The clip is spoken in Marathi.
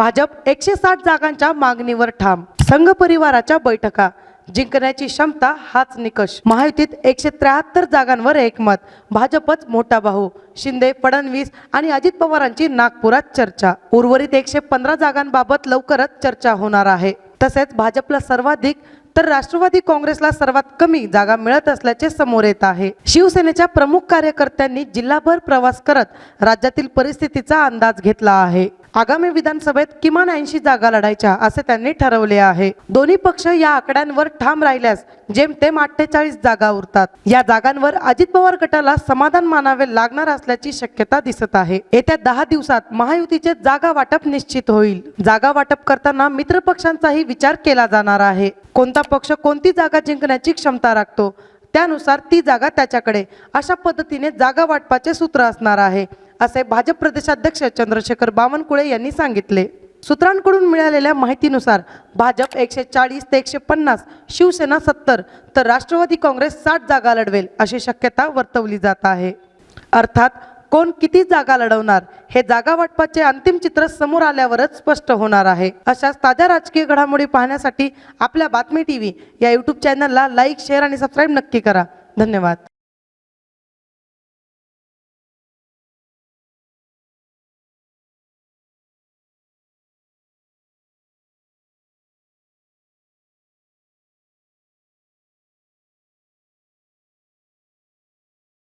भाजप एकशे साठ जागांच्या मागणीवर ठाम. संघ परिवाराच्या बैठका. जिंकण्याची क्षमता हाच निकष. महायुतीत एकशे त्र्याहत्तर जागांवर एकमत. भाजपच मोठा भाऊ. शिंदे फडणवीस आणि अजित पवारांची नागपुरात चर्चा. उर्वरित एकशे पंधरा जागांबाबत लवकरच चर्चा होणार आहे. तसेच भाजपला सर्वाधिक तर राष्ट्रवादी काँग्रेसला सर्वात कमी जागा मिळत असल्याचे समोर येत आहे. शिवसेनेच्या प्रमुख कार्यकर्त्यांनी जिल्हाभर प्रवास करत राज्यातील परिस्थितीचा अंदाज घेतला आहे. आगामी विधानसभेत किमान ऐंशी जागा लढायच्या असे त्यांनी ठरवले आहे. दोन्ही पक्ष या आकड्यांवर ठाम राहिल्यास जेमतेम अठ्ठेचाळीस जागा उरतात. या जागांवर अजित पवार गटाला समाधान मानावे लागणार असल्याची शक्यता दिसत आहे. येत्या दहा दिवसात महायुतीचे जागा वाटप निश्चित होईल. जागा वाटप करताना मित्र पक्षांचाही विचार केला जाणार आहे. कोणता पक्ष कोणती जागा जिंकण्याची क्षमता राखतो? त्यानुसार ती जागा त्याच्याकडे अशा पद्धतीने जागा वाटपाचे सूत्र असणार आहे. असे भाजप प्रदेशाध्यक्ष चंद्रशेखर बावनकुळे यांनी सांगितले. सूत्रांकडून मिळालेल्या माहितीनुसार भाजप एकशे चाळीस ते एकशे पन्नास शिवसेना सत्तर तर राष्ट्रवादी काँग्रेस साठ जागा लढवेल अशी शक्यता वर्तवली जात आहे. अर्थात कोण किती जागा लढवणार हे जागा वाटपाचे अंतिम चित्र समोर आल्यावरच स्पष्ट होणार आहे. अशाच ताज्या राजकीय घडामोडी पाहण्यासाठी आपल्या बातमी टीव्ही या यूट्यूब चॅनलला लाईक शेअर आणि सबस्क्राईब नक्की करा. धन्यवाद.